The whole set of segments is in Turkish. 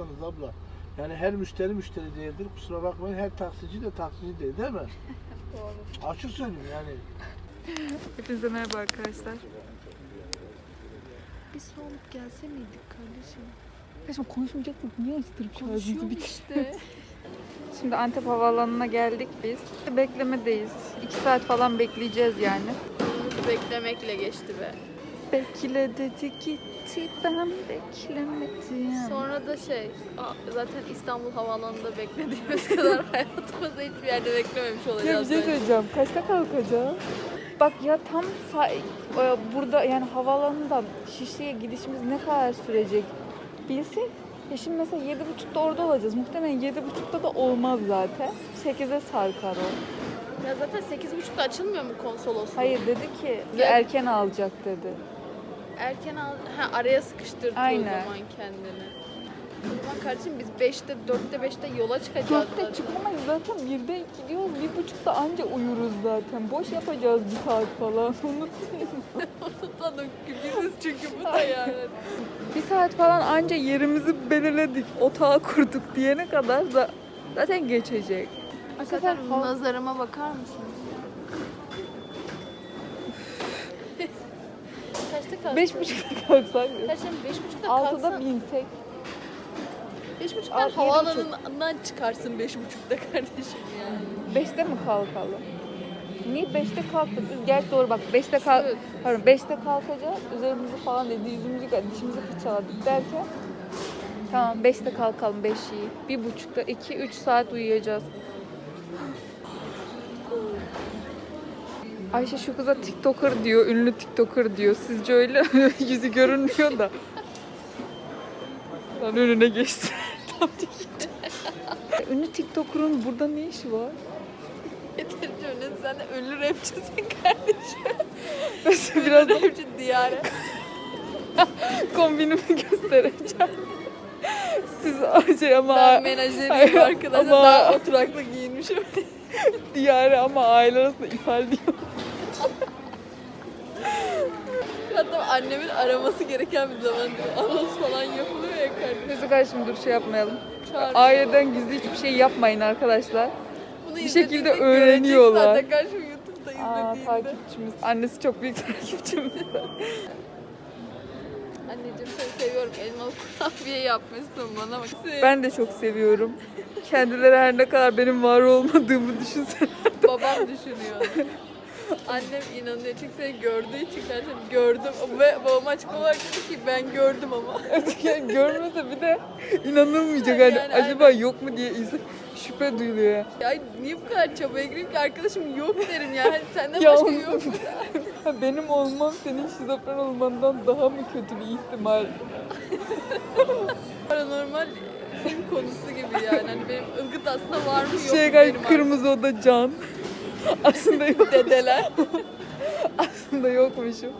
alırsanız abla. Yani her müşteri müşteri değildir. Kusura bakmayın her taksici de taksici değil değil mi? Doğru. Açık söyleyeyim yani. Hepinize merhaba arkadaşlar. Bir alıp gelse miydik kardeşim? Kardeşim konuşmayacaktık. Niye açtırıp Konuşuyorum işte. Şimdi Antep Havaalanı'na geldik biz. Beklemedeyiz. 2 saat falan bekleyeceğiz yani. Beklemekle geçti be. Bekle dedi gitti ben beklemedim. Sonra da şey, a- zaten İstanbul Havaalanı'nda beklediğimiz kadar hayatımızda hiçbir yerde beklememiş Ya bir olacağız. şey bence. söyleyeceğim. Kaçta kalkacağız? Bak ya tam sa- e, burada yani havaalanında Şişli'ye gidişimiz ne kadar sürecek bilsek. Ya şimdi mesela yedi buçukta orada olacağız. Muhtemelen yedi buçukta da olmaz zaten. Sekize sarkar o. Ya zaten 8.30'da açılmıyor mu konsolosluk? Hayır dedi ki Ya- erken alacak dedi. Erken al, ha, araya sıkıştırdı Aynen. o zaman kendini. O zaman kardeşim biz 5'te, 4'te, 5'te yola çıkacağız Dörtte zaten. çıkamayız zaten birde gidiyoruz. Bir buçukta anca uyuruz zaten. Boş yapacağız bir saat falan. Ki biziz çünkü bu da yani. bir saat falan anca yerimizi belirledik. Otağı kurduk diyene kadar da zaten geçecek. Zaten Hakikaten hava- nazarıma bakar mısınız? Kaçta kalktın? Beş buçukta kalksak. Kardeşim beş buçukta Altıda kalksan, binsek. beş buçukta Altı, havaalanından çıkarsın beş buçukta kardeşim yani. Beşte mi kalkalım? Niye beşte kalktık? Biz gerçi doğru bak beşte kalk... Evet. Pardon beşte kalkacağız. Üzerimizi falan dedi, yüzümüzü dişimizi fırçaladık derken Tamam beşte kalkalım beş iyi. Bir buçukta iki üç saat uyuyacağız. Ayşe şu kıza TikToker diyor, ünlü TikToker diyor. Sizce öyle? Yüzü görünmüyor da. Lan önüne geçti. Tam ünlü TikToker'ın burada ne işi var? Yeterince öyle sen de ünlü rapçisin kardeşim. Mesela biraz da rapçi diyare. kombinimi göstereceğim. Siz şey ama Ben menajeriyim arkadaşlar. ama- Daha oturaklı giyinmişim. diyare ama aile arasında ishal diyor. Hatta annemin araması gereken bir zaman diyor. Anons falan yapılıyor ya kardeşim. Neyse kardeşim dur şey yapmayalım. Çağırıyor. Aileden gizli hiçbir şey yapmayın arkadaşlar. Bunu bir şekilde öğreniyorlar. Zaten kardeşim YouTube'da Aa izlediğinde. takipçimiz. Annesi çok büyük takipçimiz. Anneciğim seni seviyorum. Elmalı kurabiye yapmışsın bana bak. ben de çok seviyorum. Kendileri her ne kadar benim var olmadığımı düşünsene. Babam düşünüyor. Annem inanıyor çünkü seni gördüğü için kardeşim gördüm ve babam açıklama olarak dedi ki ben gördüm ama. yani görmese bir de inanılmayacak. Hani Yani acaba aynen. yok mu diye insan şüphe duyuluyor ya. Ya niye bu kadar çabaya gireyim ki arkadaşım yok derim ya. Hani senden başka yok mu? Benim olmam senin şizofren olmandan daha mı kötü bir ihtimal? Paranormal film konusu gibi yani. Hani benim ılgıt aslında var mı yok mu Şey benim galiba kırmızı oda can. Aslında yok. dedeler. Aslında yokmuşum.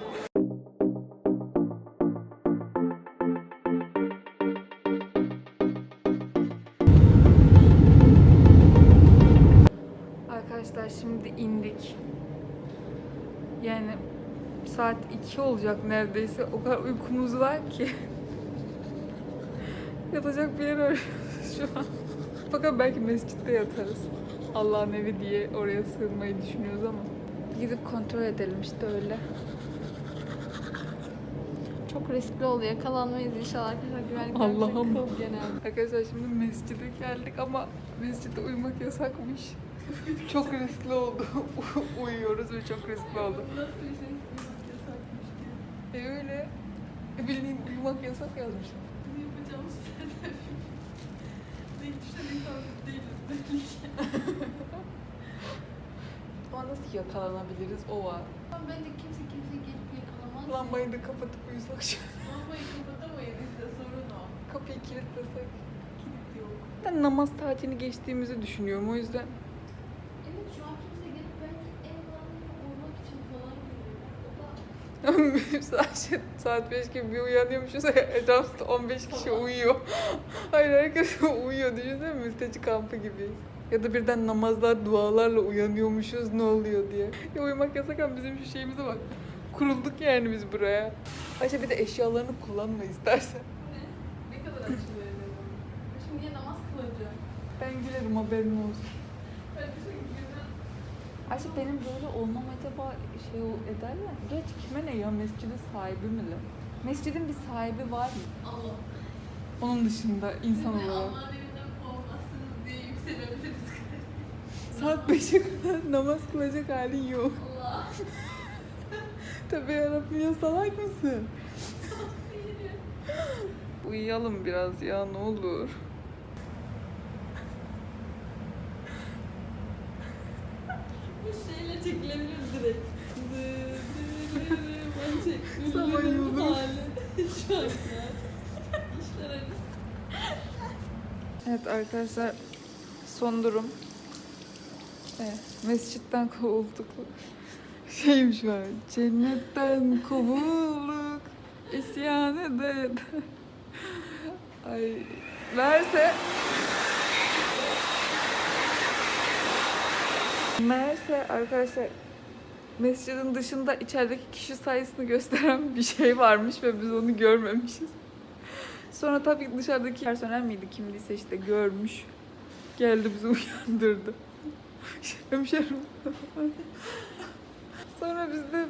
Arkadaşlar şimdi indik. Yani saat 2 olacak neredeyse. O kadar uykumuz var ki. Yatacak bir yer arıyoruz şu an. Fakat belki mescitte yatarız. Allah'ın evi diye oraya sığınmayı düşünüyoruz ama. Gidip kontrol edelim işte öyle. Çok riskli oldu. Yakalanmayız inşallah arkadaşlar. Güvenlik Allah'ım. kıl genelde. Arkadaşlar şimdi mescide geldik ama mescitte uyumak yasakmış. çok riskli oldu. Uyuyoruz ve çok riskli oldu. E öyle. E bildiğin uyumak yasak yazmış. Ama nasıl yakalanabiliriz o var. Bence kimse kimse gelip yakalamaz. Lambayı da kapatıp uyusak şu Lambayı kapatamayız işte sorun o. Kapıyı kilitlesek. Kilit yok. Ben namaz saatini geçtiğimizi düşünüyorum o yüzden. Evet şu an kimse gelip bence en fazla uyumak için falan geliyor. O da saat, saat 5 gibi bir uyanıyormuşuz. Etrafta 15 kişi uyuyor. Hayır herkes uyuyor. Düşünsene mülteci kampı gibiyiz. Ya da birden namazlar, dualarla uyanıyormuşuz ne oluyor diye. Ya uyumak yasak ama bizim şu şeyimize bak. Kurulduk yani biz buraya. Ayşe bir de eşyalarını kullanma istersen. ne kadar açılıyor? Kardeşim niye namaz kılacak? Ben gülerim haberin olsun. Ayşe benim böyle olmam acaba şey eder mi? Geç kime ne ya mescidin sahibi mi lan? Mescidin bir sahibi var mı? Allah. Onun dışında insan de olarak. Allah'ın evinden kovmazsınız diye yükselebiliriz. Saat 5'e kadar namaz kılacak halin yok. Allah. Tabii yarabbim ya salak mısın? Uyuyalım biraz ya ne olur. Evet arkadaşlar son durum. Evet, mescitten kovulduk. Şeymiş var. Cennetten kovulduk. İsyan eden. Ay verse Meğerse arkadaşlar mescidin dışında içerideki kişi sayısını gösteren bir şey varmış ve biz onu görmemişiz. Sonra tabii dışarıdaki personel miydi kimdiyse işte görmüş. Geldi bizi uyandırdı. Hemşerim. Sonra biz de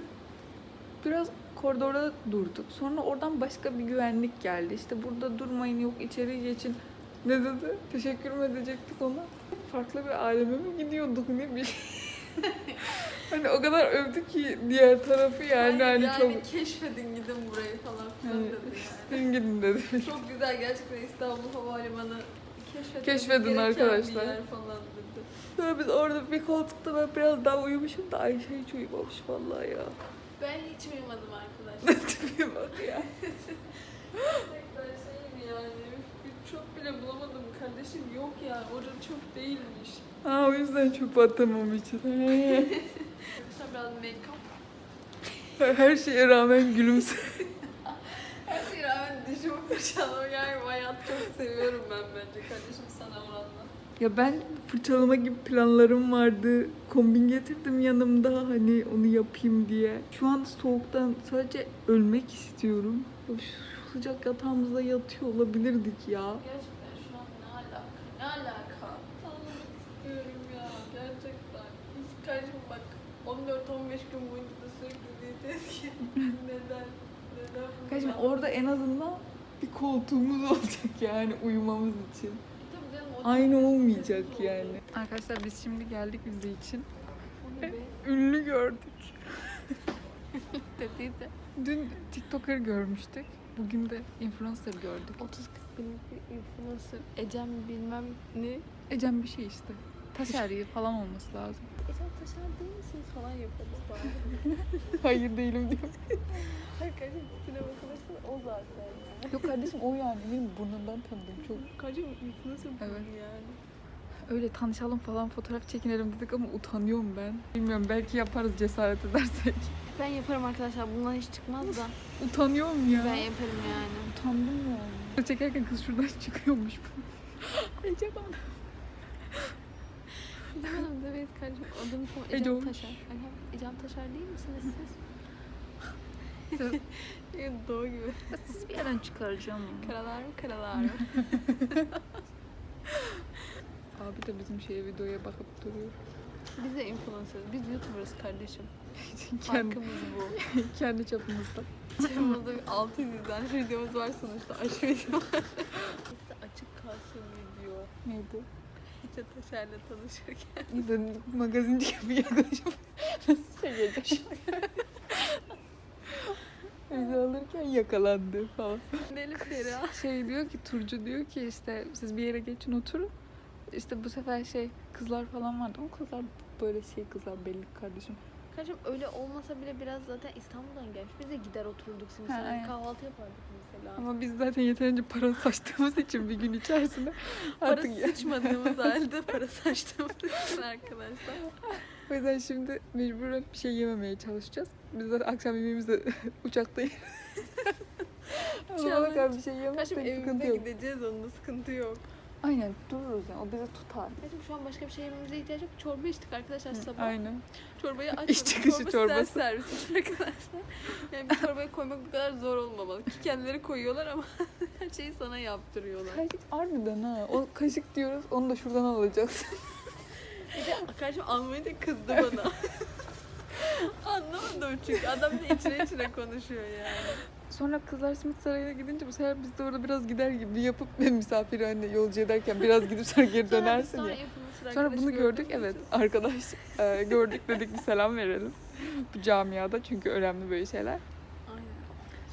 biraz koridorda durduk. Sonra oradan başka bir güvenlik geldi. İşte burada durmayın yok içeri geçin. Ne dedi? Teşekkür mü edecektik ona? Farklı bir aleme mi gidiyorduk ne bir Hani o kadar övdü ki diğer tarafı yani Hayır, hani yani çok keşfedin gidin burayı falan filan Hani- dedi yani. Gidin dedi. Çok güzel gerçekten İstanbul Havalimanı keşfedin, Keşfedin arkadaşlar. Bir yer falan dedi. Sonra biz orada bir koltukta ben biraz daha uyumuşum da Ayşe hiç uyumamış vallahi ya. Ben hiç uyumadım arkadaşlar. Tipe bak ya. Gerçekten şeyim yani. Bir çöp bile bulamadım kardeşim. Yok ya orada çöp değilmiş. Ha o yüzden çöp atamam için. Biraz make-up. Her şeye rağmen gülümse. Her şeye rağmen dişimi fırçalama yani hayat çok seviyorum ben bence kardeşim sana oranla. Ya ben fırçalama gibi planlarım vardı. Kombin getirdim yanımda hani onu yapayım diye. Şu an soğuktan sadece ölmek istiyorum. Ya Şu sıcak yatağımızda yatıyor olabilirdik ya. Gerçekten şu an ne alaka? Ne alaka? Anlamak istiyorum ya gerçekten. Hiç kardeşim bak 14-15 gün boyunca da sürekli diyeceğiz ki neden? Neden bunu Kardeşim orada en azından bir koltuğumuz olacak yani uyumamız için. Tabii canım, o Aynı olmayacak yani. Arkadaşlar biz şimdi geldik vize için. Ünlü gördük. Dediydi. Dün TikToker görmüştük. Bugün de influencer gördük. 30-40 binlik bir influencer. Ecem bilmem ne. Ecem bir şey işte. Taş eriği falan olması lazım. Ecem Taşar değil misiniz falan yapıyordu falan. Hayır değilim diyor. Hayır kardeşim tipine bakılırsa o zaten ya. Yok kardeşim o yani benim burnundan tanıdım çok. Kardeşim influencer Evet. yani. Öyle tanışalım falan fotoğraf çekinelim dedik ama utanıyorum ben. Bilmiyorum belki yaparız cesaret edersek. Ben yaparım arkadaşlar. Bundan hiç çıkmaz da. Utanıyorum ya. Ben yaparım yani. Utandım yani. Çekerken kız şuradan çıkıyormuş. Ecem Bilemedim demeyiz kardeşim. Adım tam Ece Ecem. Taşar. Ecem, Ecem Taşar değil misiniz siz? Doğu gibi. Siz bir yerden çıkaracağım onu. Karalar mı karalar mı? Abi de bizim şeye videoya bakıp duruyor. Biz de influencer. Biz YouTuber'ız kardeşim. kendi, Farkımız bu. kendi çapımızda. Çevimizde 600 izlenmiş videomuz var sonuçta. Aşk video açık kalsın video. Neydi? Ece Taşar'la tanışırken. Bir de magazinci gibi yaklaşıp nasıl şey gelecek? Bizi alırken yakalandı falan. Deli Feriha. Şey diyor ki Turcu diyor ki işte siz bir yere geçin oturun. İşte bu sefer şey kızlar falan vardı. O kızlar böyle şey kızlar belli kardeşim. Kardeşim öyle olmasa bile biraz zaten İstanbul'dan gelmiş. Biz de gider otururduk şimdi. Ha, aynen. kahvaltı yapardık mesela. Ama biz zaten yeterince para saçtığımız için bir gün içerisinde para artık ya- sıçmadığımız halde para saçtığımız için arkadaşlar. O yüzden şimdi mecburen bir şey yememeye çalışacağız. Biz zaten akşam yemeğimizde uçakta yeriz. Ama Challenge. bakalım bir şey Kardeşim sıkıntı evimize yok. gideceğiz onda sıkıntı yok. Aynen dururuz yani o bizi tutar. Bizim şu an başka bir şey yememize ihtiyaç yok. Çorba içtik arkadaşlar sabah. Aynen. Çorbayı açmadık. İş çıkışı Çorba çorbası. servis arkadaşlar. Yani bir çorbaya koymak bu kadar zor olmamalı. Ki kendileri koyuyorlar ama her şeyi sana yaptırıyorlar. Kaşık harbiden ha. O kaşık diyoruz onu da şuradan alacağız. Bir de kardeşim almayı da kızdı bana. Anlamadım çünkü adam da içine içine konuşuyor yani. Sonra Kızlar Simit Sarayı'na gidince bu sefer biz de orada biraz gider gibi yapıp ve misafir anne yolcu ederken biraz gidip sonra geri dönersin sonra ya. Sonra bunu gördük evet arkadaş e, gördük dedik bir selam verelim. Bu camiada çünkü önemli böyle şeyler.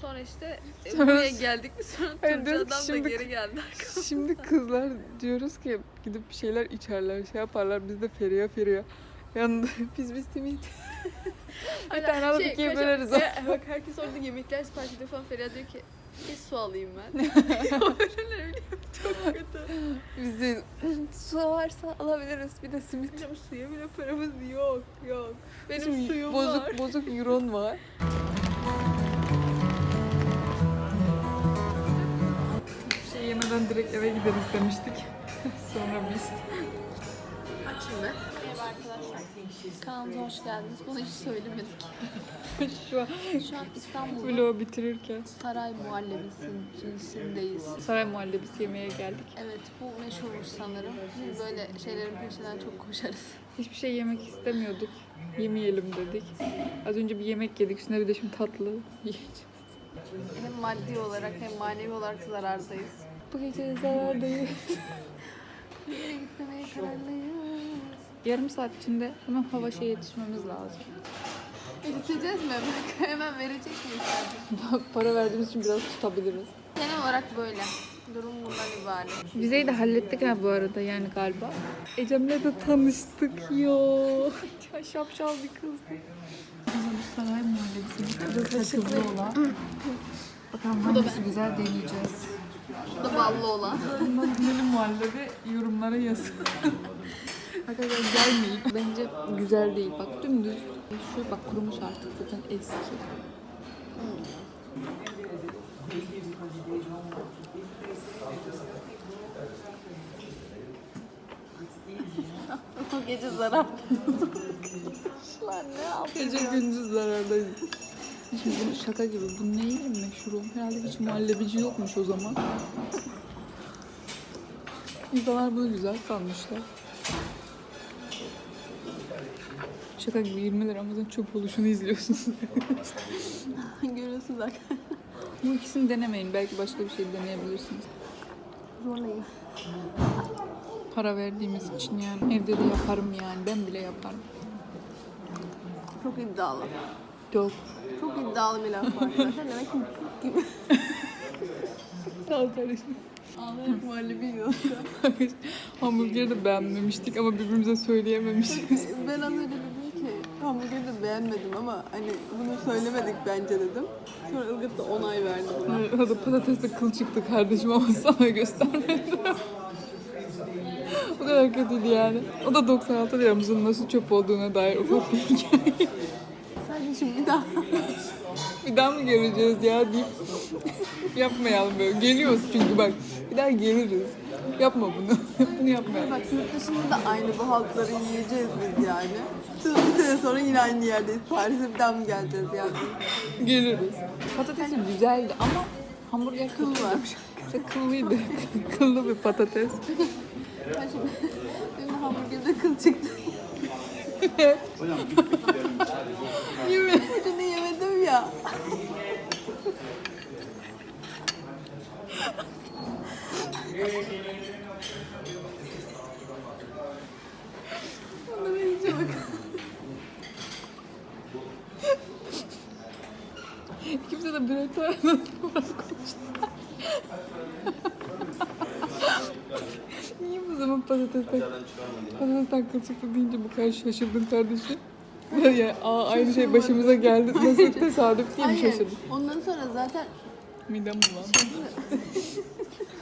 Sonra işte e, Sonra- buraya geldik mi sonra diyoruz ki adam da şimdi- geri geldi. Şimdi kızlar diyoruz ki gidip bir şeyler içerler şey yaparlar biz de Feriha Feriha. Yanında biz biz simit. bir tane alıp ikiye kaşar- böleriz. Şey, E, bak herkes orada yemekler sipariş ediyor falan. Feriha diyor ki bir su alayım ben. Biliyorum çok kötü. Biz de su varsa alabiliriz bir de simit. Hocam suya bile paramız yok yok. Benim Şimdi suyum bozuk var. bozuk euron var. Bir şey yemeden direkt eve gideriz demiştik. Sonra biz. Açayım ben. Merhaba arkadaşlar. Kanalımıza hoş geldiniz. Bunu hiç söylemedik. Şu an Şu an İstanbul'da vlogu bitirirken saray muhallebisinin cinsindeyiz. saray muhallebisi yemeye geldik. Evet bu meşhurmuş sanırım. Biz böyle şeylerin peşinden çok koşarız. Hiçbir şey yemek istemiyorduk. Yemeyelim dedik. Az önce bir yemek yedik. Üstüne bir de şimdi tatlı yiyeceğiz. Hem maddi olarak hem manevi olarak zarardayız. Bu gece zarardayız. Bir yere gitmemeye kararlıyız. Yarım saat içinde hemen hava şey yetişmemiz lazım. Eriteceğiz mi? Bak hemen verecek miyiz sadece? Para verdiğimiz için biraz tutabiliriz. Genel olarak böyle. Durum bundan ibaret. Vizeyi de hallettik ha bu arada yani galiba. Ecem'le de tanıştık yo. Ya şapşal bir kız. Bizim bu saray muhallebisinin tadı sakızlı olan. Bakalım hangisi güzel deneyeceğiz. Bu da ballı olan. Benim muhallebi yorumlara yazın. Arkadaşlar gelmeyin. Bence güzel değil. Bak dümdüz. Şu bak kurumuş artık zaten eski. o gece zarar. Lan ne yapıyor? Gece gündüz zarardayız. Şimdi bunu şaka gibi. Bu neyin meşhur Herhalde hiç muhallebici yokmuş o zaman. İnsanlar bunu güzel sanmışlar. Gibi 20 lira Amazon çöp oluşunu izliyorsunuz. Görüyorsunuz bak. Bu ikisini denemeyin. Belki başka bir şey deneyebilirsiniz. Zorlayın. Para verdiğimiz için yani. Evde de yaparım yani. Ben bile yaparım. Çok iddialı. Yok. Çok iddialı bir laf var arkadaşlar. Demek ki gibi. Sağ ol kardeşim. Ağlayarak muhallebi yiyorsa. Hamburgeri de beğenmemiştik ama birbirimize söyleyememişiz. ben az önce hamburgeri de beğenmedim ama hani bunu söylemedik bence dedim. Sonra Ilgıt da onay verdi buna. Hadi patatesle kıl çıktı kardeşim ama sana göstermedi. o kadar kötüydü yani. O da 96 liramızın nasıl çöp olduğuna dair ufak bir hikaye. Kardeşim bir daha. bir daha mı geleceğiz ya deyip yapmayalım böyle. Geliyoruz çünkü bak. Bir daha geliriz. Yapma bunu. bunu yapmayalım. Bak yurt dışında da aynı bu halkları yiyeceğiz biz yani. Bir sene sonra yine aynı yerdeyiz. Paris'e bir daha mı geleceğiz yani? Geliriz. Patatesin güzeldi ama hamburger Kıl kötüydü. var. İşte kıllıydı. Kıllı bir patates. Ben şimdi benim de hamburgerde kıl çıktı. Ucunu yemedim ya. Onları iyice bak. Kimse de birer tane konuştu. Niye bu zaman patatesten, patatesten kıl çıktı deyince bu kadar şaşırdın kardeşim? Ya aa, aynı şey başımıza geldi. Nasıl tesadüf diye mi şaşırdın? Ondan sonra zaten Midem bulandı.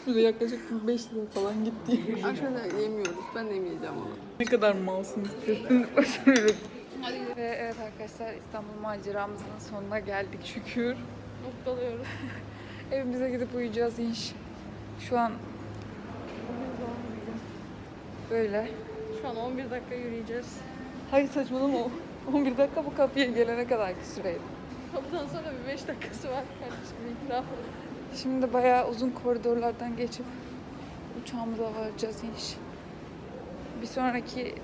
Bize yaklaşık 5 lira falan gitti. arkadaşlar yemiyoruz. Ben de yemeyeceğim onu. Ne kadar malsınız. Kesinlikle. Ve evet arkadaşlar İstanbul maceramızın sonuna geldik şükür. Noktalıyoruz. Evimize gidip uyuyacağız inş. Şu an Böyle. Şu an 11 dakika yürüyeceğiz. Hayır saçmalama. 11 dakika bu kapıya gelene kadarki süreydi. Kapıdan sonra bir 5 dakikası var kardeşim itiraf. Şimdi bayağı uzun koridorlardan geçip uçağımıza varacağız inş. Bir sonraki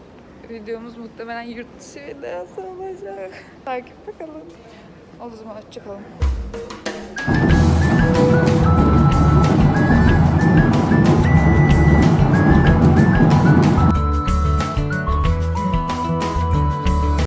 videomuz muhtemelen yurt dışı videosu olacak. Takipte kalın. O zaman hoşçakalın.